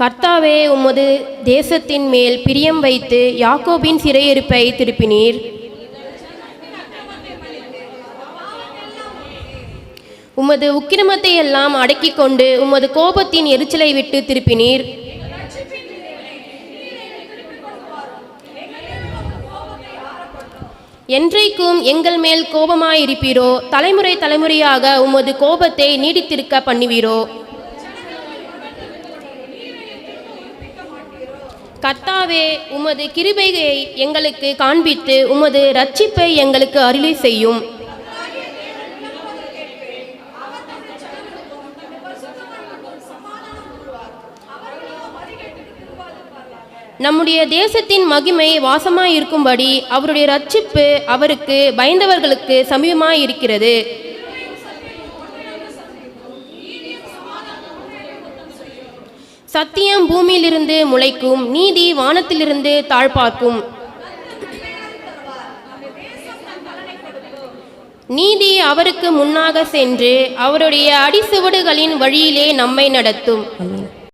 கர்த்தாவே உமது தேசத்தின் மேல் பிரியம் வைத்து யாக்கோபின் சிறையிருப்பை திருப்பினீர். உமது உக்கிரமத்தை எல்லாம் அடக்கி கொண்டு உமது கோபத்தின் எரிச்சலை விட்டு திருப்பினீர். என்றைக்கும் எங்கள் மேல் கோபமாயிருப்பீரோ தலைமுறை தலைமுறையாக உமது கோபத்தை நீடித்திருக்க பண்ணுவீரோ. கர்த்தாவே உமது கிருபையை எங்களுக்கு காண்பித்து உமது ரட்சிப்பை எங்களுக்கு அருளி செய்யும். நம்முடைய தேசத்தின் மகிமை வாசமாயிருக்கும்படி அவருடைய ரட்சிப்பு அவருக்கு பயந்தவர்களுக்கு சமீபமாயிருக்கிறது. சத்தியம் பூமியிலிருந்து முளைக்கும் நீதி வானத்திலிருந்து தாழ்பார்க்கும். நீதி அவருக்கு முன்னாக சென்று அவருடைய அடிசுவடுகளின் வழியிலே நம்மை நடத்தும்.